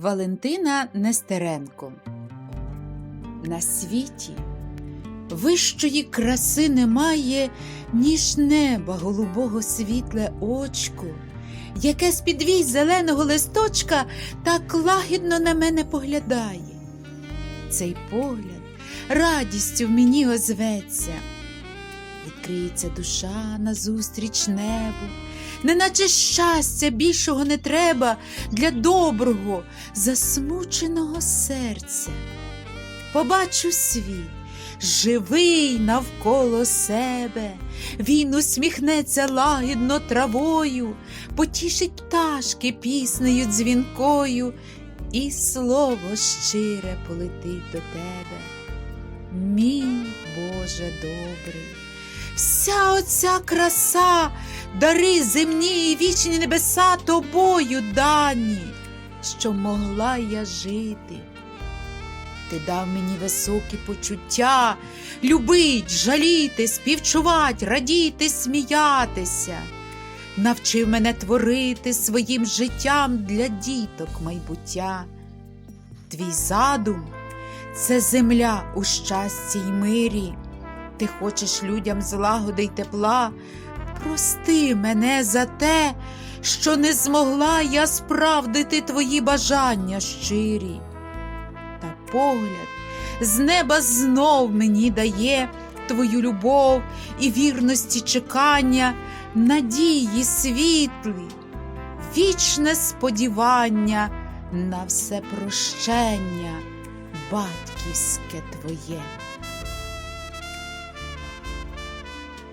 Валентина Нестеренко. На світі вищої краси немає, ніж неба голубого світле очко, яке з підвій зеленого листочка так лагідно на мене поглядає. Цей погляд радістю в мені озветься. Відкриється душа назустріч небу, неначе щастя більшого не треба для доброго, засмученого серця. Побачу світ, живий навколо себе, він усміхнеться лагідно травою, потішить пташки піснею дзвінкою, і слово щире полетить до тебе. Мій Боже добрий, вся оця краса, дари земні і вічні небеса тобою дані, що могла я жити. Ти дав мені високі почуття, любить, жаліти, співчувати, радіти, сміятися. Навчив мене творити своїм життям для діток майбуття. Твій задум це земля у щасті й мирі. Ти хочеш людям злагоди й тепла. Прости мене за те, що не змогла я справдити твої бажання щирі. Та погляд з неба знов мені дає твою любов і вірності чекання, надії світлі, вічне сподівання на все прощення, батьківське твоє.